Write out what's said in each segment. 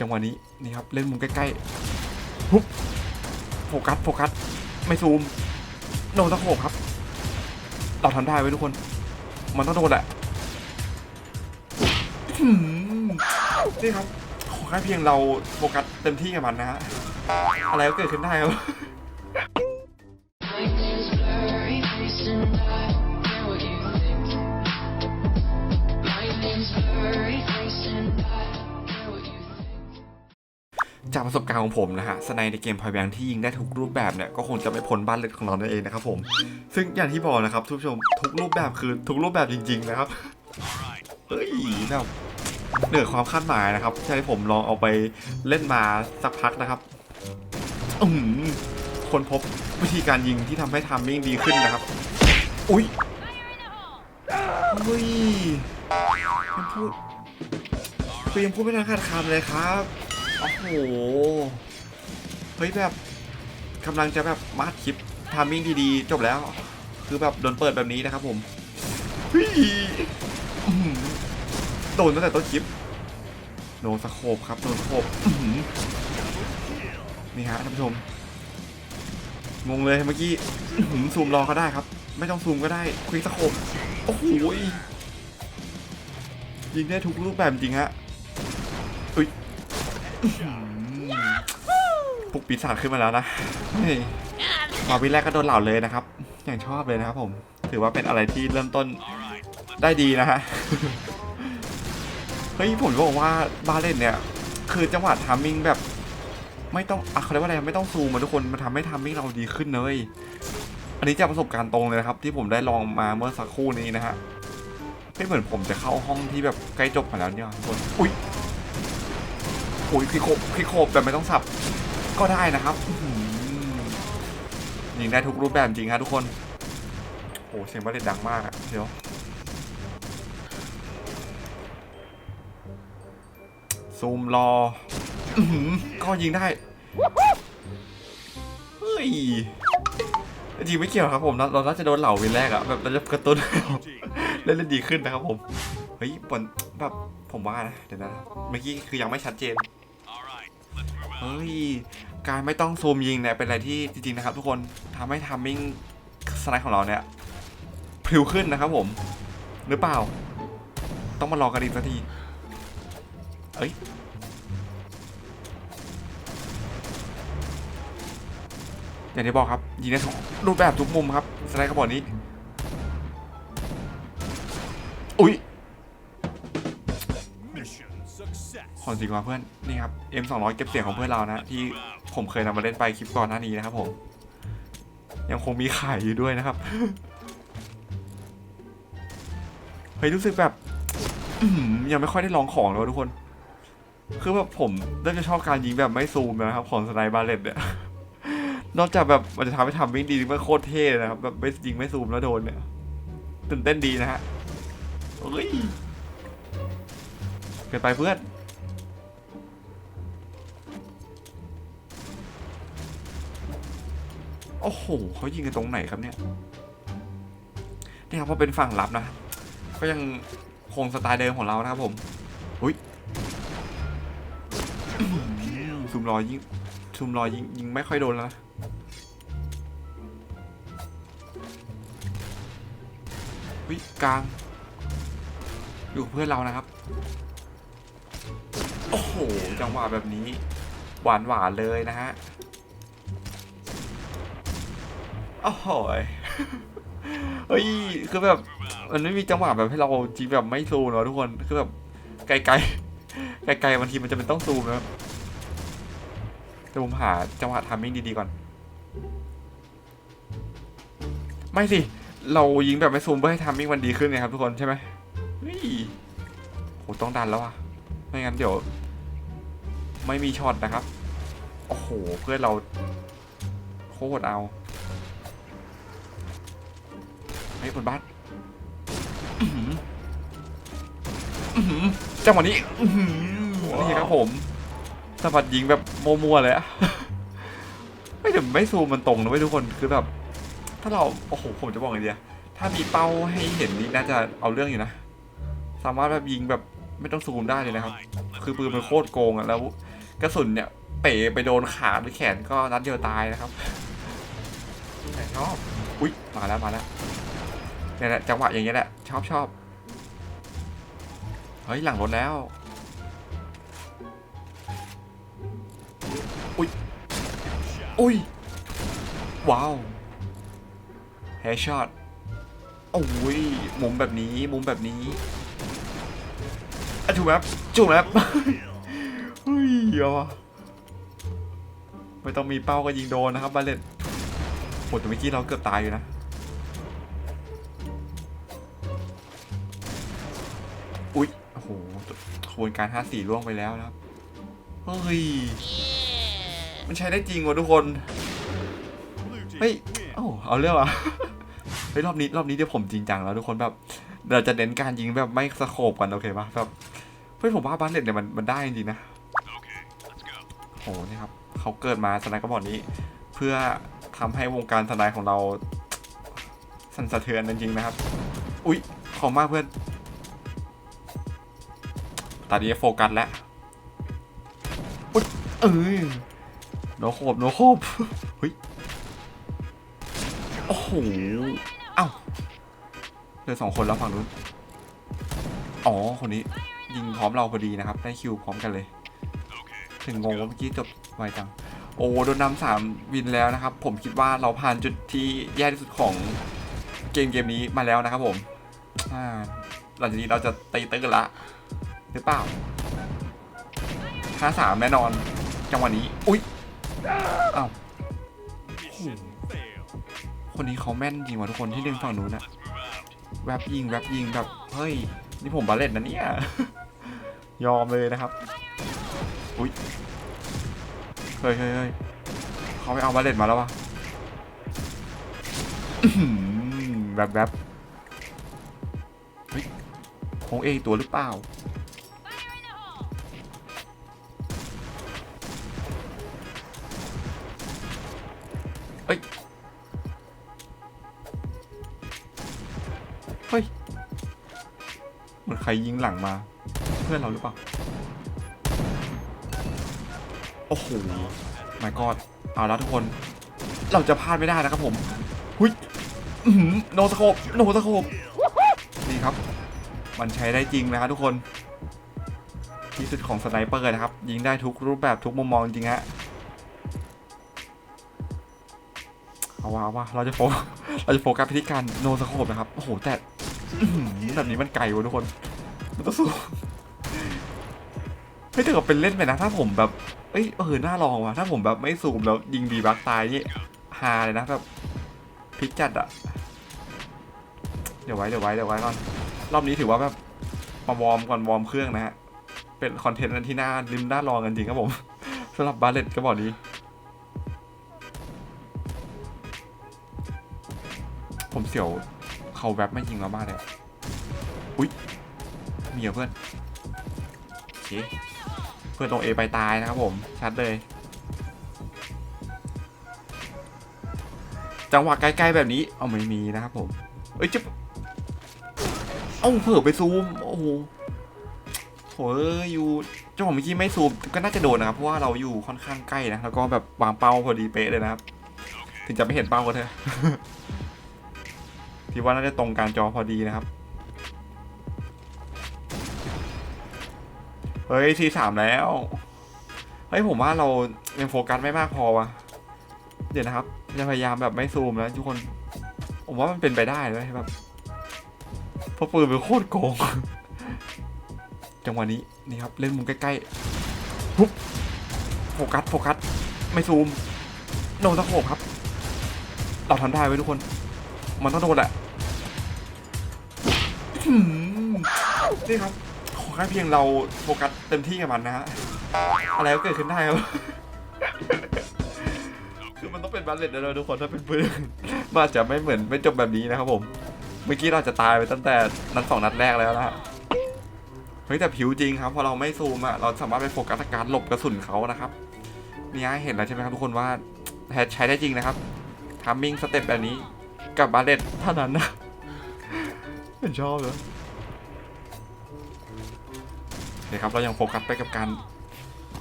จังหวะนี้นี่ครับเล่นมุมใกล้ๆปุ๊บโฟกัสโฟกัสไม่ซูมโดนตะโขบครับ เราทำได้ไว้ยทุกคน มันต้องโดนแหละอื้อหือนี่ครับขอแค่เพียงเราโฟกัสเต็มที่กับมันนะฮะอะไรก็เกิดขึ้นได้ครับ จากประสบการณ์ของผมนะฮะสไนในเกมพอยแบงที่ยิงได้ทุกรูปแบบเนี่ยก็คงจะไม่พ้นบ้านเล็กของเรานั่นเองนะครับผมซึ่งอย่างที่บอกนะครับทุกผู้ชมทุกรูปแบบคือทุกรูปแบบจริง ๆ นะครับเฮ้ยแบบเหนือความคาดหมายนะครับใช่ผมลองเอาไปเล่นมาสักพักนะครับอืมคนพบวิธีการยิงที่ทำให้ทามมิ่งดีขึ้นนะครับ อุ้ยเฮ้ยยังพูดคือยังพูดไม่ทันขาดคำเลยครับ โอ้โห เฮ้ยแบบกำลังจะแบบมาดคลิปทามมิ่งดีๆจบแล้ว คือแบบโดนเปิดแบบนี้นะครับผมฮ้ยอื้อหือโดนตั้งแต่ต้นคลิปโดนสโคบครับโดนสโคบนี่ฮะท่านผู้ชม งงเลยเมื่อกี้ซูมรอก็ได้ครับ ไม่ต้องซูมก็ได้ควิกสโคบโอ้โหยยิงได้ทุกรูปแบบจริงฮะ ปลุกปีศาจขึ้นมาแล้วนะเฮ้ยมาวิแรกก็โดนเหล่าเลยนะครับ อย่างชอบเลยนะครับผม ถือว่าเป็นอะไรที่เริ่มต้นได้ดีนะฮะ เฮ้ยผมจะบอกว่าบาเลนเนี่ย คือจังหวะทามมิ่งแบบ ไม่ต้องอะเขาเรียกว่าอะไรไม่ต้องซูมมาทุกคนมันทำให้ทามมิ่งเราดีขึ้นเลยอันนี้จากประสบการณ์ตรงเลยนะครับ ที่ผมได้ลองมาเมื่อสักครู่นี้นะฮะไม่เหมือนผมจะเข้าห้องที่แบบใกล้จบมาแล้วเนี่ยทุกคนอุ้ยโอ้ยคลิกโคบคลิกโคบแต่ไม่ต้องสับก็ได้นะครับยิงได้ทุกรูปแบบจริงครับทุกคนโอ้เสียงบาเลตดังมากอะเดี๋ยวซูมรออือหือก็ยิงได้เฮ้ยจริงไม่เกี่ยวครับผมเราเราน่าจะโดนเหล่าวินแรกอะแบบเราจะกระตุ้นเล่นเล่นดีขึ้นนะครับผมเฮ้ยผลแบบผมว่านะเดี๋ยวนะเมื่อกี้คือยังไม่ชัดเจน ฮ้ย การไม่ต้องซูมยิงเนี่ยเป็นอะไรที่จริงๆนะครับ ทุกคนทำให้ทัมมิ่งสไลด์ของเราเนี่ยพริ้วขึ้นนะครับผม หรือเปล่า ต้องมาลองกันอีกสักทีเอ้ยอย่างที่บอกครับยิงได้ทุกรูปแบบทุกมุมครับสไลด์กระบอกนี้ อุ้ย ของจริงว่ะเพื่อนนี่ครับ M 2 0 0 เก็บเสียงของเพื่อนเรานะ ที่ผมเคยนำมาเล่นไปคลิปก่อนหน้านี้นะครับผม ยังคงมีขายอยู่ด้วยนะครับเฮ้ยรู้สึกแบบยังไม่ค่อยได้ลองของเลยทุกคน คือแบบผมเริ่มจะชอบการยิงแบบไม่ซูมนะครับ ของสไนบาเลตเนี่ย นอกจากแบบมันจะทำให้ทำวิ่งดีมันโคตรเท่นะครับแบบไม่ยิงไม่ซูมแล้วโดนเนี่ยตื่นเต้นดีนะฮะเฮ้ย กินไปเพื่อนโอ้โหเขายิงกันตรงไหนครับเนี่ยนี่ครับพอเป็นฝั่งรับนะ ก็ยังคงสไตล์เดิมของเรานะครับผมอุ้ยซูมรอยยิงซูมรอยยิงยิงไม่ค่อยโดนแล้วนะวิกลางอยู่เพื่อนเรานะครับ โอ้โห จังหวะแบบนี้ หวานหวานเลยนะฮะ โอ้โหยเฮ้ย คือแบบ มันไม่มีจังหวะแบบให้เราจีแบบไม่ซูมเนอะทุกคน คือแบบไกลๆ ไกลๆบางทีมันจะเป็นต้องซูมนะครับแต่ผมหาจังหวะทามมิ่งดีๆก่อน ไม่สิ เรายิงแบบไม่ซูมเพื่อให้ทามมิ่งมันดีขึ้นไงครับทุกคนใช่ไหมเฮ้ยโหต้องดันแล้วอะไม่งั้นเดี๋ยว ไม่มีช็อตนะครับ โอ้โห เพื่อนเราโคตรเอาเฮ้ยบนบ้านอื้อหืออื้อหือจังหวะนี้อื้อหือนี่ครับผมสะบัดยิงแบบมัวๆเลยอะไม่แต่ไม่ซูมมันตรงนะเว้ทุกคนคือแบบ ถ้าเราโอ้โหผมจะบอกไงดีอะถ้ามีเป้าให้เห็นนี่น่าจะเอาเรื่องอยู่นะ สามารถแบบยิงแบบไม่ต้องซูมได้เลยนะครับ คือปืนมันโคตรโกงอะแล้ว กระสุนเนี่ยเป๋ไปโดนขาหรือแขนก็นัดเดียวตายนะครับแต่ชอบอุ๊ยมาแล้วมาแล้วเนี่ยแหละจังหวะอย่างเงี้ยแหละชอบชอบเฮ้ยหลังรถแล้วอุ้ยอุ้ยว้าวแฮชช็อตโอ้ยมุมแบบนี้มุมแบบนี้อะจูบแอปจูบแอป เฮ้ยเอาวะไม่ต้องมีเป้าก็ยิงโดนนะครับบาเลนโหแต่เมื่อกี้เราเกือบตายอยู่นะอุ๊ยโอ้โหขบวนการ5-4ล่วงไปแล้วนะครับเฮ้ยมันใช้ได้จริงวะทุกคนเฮ้ยเอ้าเอาเรื่องอะเฮ้ยรอบนี้รอบนี้เดี๋ยวผมจริงจังแล้วทุกคนแบบเราจะเน้นการยิงแบบไม่สโคบกันโอเคปะแบบเฮ้ยผมว่าบัลเลตเนี่ยมันมันได้จริงนะ โหนี่ครับเขาเกิดมาสไนด์กระบอกนี้ เพื่อทำให้วงการสไนด์ของเราสั่นสะเทือนจริงๆนะครับ อุ๊ยขอมากเพื่อนตอนนี้โฟกัสแล้วอุ๊ยเออโนโคบโนโคบเฮ้ยโอ้โหเอ้าเหลือสองคนแล้วฝั่งนู้นอ๋อคนนี้ยิงพร้อมเราพอดีนะครับ ได้คิวพร้อมกันเลย ถึงงงว่าเมื่อกี้จบไวจัง โอ้โดนนำสามวินแล้วนะครับ ผมคิดว่าเราผ่านจุดที่แย่ที่สุดของเกมเกมนี้มาแล้วนะครับผมหลังจากนี้เราจะตีตื้นละหรือเปล่าห้าสามแน่นอน จังหวะนี้ อุ๊ยอ้าวคนนี้เขาแม่นจริงว่ะทุกคนที่ดึงฝั่งนู้นอะแวบยิงแวบยิงแบบ เฮ้ย นี่ผมบาเล่นนะเนี่ย ยอมเลยนะครับ อุ๊ยเฮ้ยเฮ้ยเฮ้ยเขาไปเอาบาเล่นมาแล้ววะแบบแบบเฮ้ยคงเอตัวหรือเปล่าเอ้ย เฮ้ย เหมือนใครยิงหลังมา เพื่อนเราหรือเปล่า โอ้โห my god เอาแล้วทุกคน เราจะพลาดไม่ได้นะครับผมหุยอื้อหือโนสโคปโนสโคปนี่ครับ มันใช้ได้จริงนะครับทุกคนที่สุดของสไนเปอร์นะครับ ยิงได้ทุกรูปแบบทุกมุมมองจริงฮะเอาว่าเอาว่าเราจะโฟเราจะโฟกัสไปที่การโนสโคปนะครับ โอ้โห แต่แบบนี้มันไกลวะทุกคน มันต้องสู้เฮ้ยแต่ก็เป็นเล่นไปนะ ถ้าผมแบบ เอ้ยเออน่าลองว่ะถ้าผมแบบไม่ซูมแล้วยิงบีบักตายนี่ฮาเลยนะแบบพลิกจัดอะเดี๋ยวไว้เดี๋ยวไว้เดี๋ยวไว้ก่อนรอบนี้ถือว่าแบบมาวอร์มก่อนวอร์มเครื่องนะฮะเป็นคอนเทนต์ที่น่าลิมน่าลองกันจริงครับผมสำหรับบาเลตก็บอกนี้ผมเสียวเขาแวบไม่ยิงเรามากเลยอุ๊ยมีเหรอเพื่อนโอเค เพื่อตรงเอไปตายนะครับผมชัดเลย จังหวะใกล้ๆแบบนี้เอาไม่มีนะครับผมเอ้ยจะเอ้าเผื่อไปซูมโอ้โหโหเอ้ยอยู่จังหวะเมื่อกี้ไม่ซูมก็น่าจะโดนนะครับเพราะว่าเราอยู่ค่อนข้างใกล้นะแล้วก็แบบวางเป้าพอดีเป๊ะเลยนะครับ ถึงจะไม่เห็นเป้าก็เถอะที่ว่าน่าจะตรงการจอพอดีนะครับ ฮ้ยทีสามแล้ว เฮ้ยผมว่าเรายังโฟกัสไม่มากพอวะเดี๋ยวนะครับจะพยายามแบบไม่ซูมแล้วทุกคน ผมว่ามันเป็นไปได้เลยแบบเพราะปืนเป็นโคตรโกง จังหวะนี้นี่ครับเล่นมุมใกล้ๆปุ๊บโฟกัสโฟกัสไม่ซูมโดนตะโขบครับ เราทำได้ไว้ทุกคน มันต้องโดนแหละนี่ครับ อแค่เพียงเราโฟกัสเต็มที่กับมันนะฮะ อะไรก็เกิดขึ้นได้ครับ คือมันต้องเป็นบัลเลตนะทุกคนถ้าเป็นปืนมันอาจจะไม่เหมือนไม่จบแบบนี้นะครับผม เมื่อกี้เราจะตายไปตั้งแต่นัดสองนัดแรกแล้วนะฮะ เฮ้ยแต่ผิวจริงครับพอเราไม่ซูมอะเราสามารถไปโฟกัสการหลบกระสุนเขานะครับ เนี่ยเห็นแล้วใช่ไหมครับทุกคนว่าใช้ได้จริงนะครับทามมิ่งสเต็ปแบบนี้กับบาเลตเท่านั้นนะเป็นชอบเลย นะครับเรายังโฟกัสไปกับการ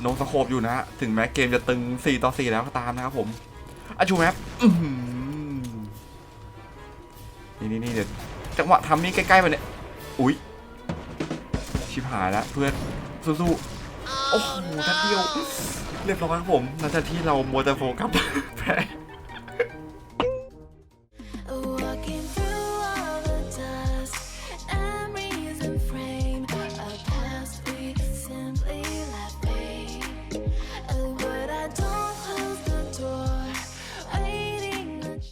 โนสโคปอยู่นะฮะถึงแม้เกมจะตึง 4 ต่อ 4 แล้วก็ตามนะครับผมอะชูแมปนี่นี่นี่เดี๋ยวจังหวะทำนี่ใกล้ๆไปเนี่ย อุ๊ยชิบหายแล้วเพื่อนสู้ๆโอ้โหนัดเดียว เรียบร้อยครับผมหลังจากที่เรามัวแต่โฟกัสแพ้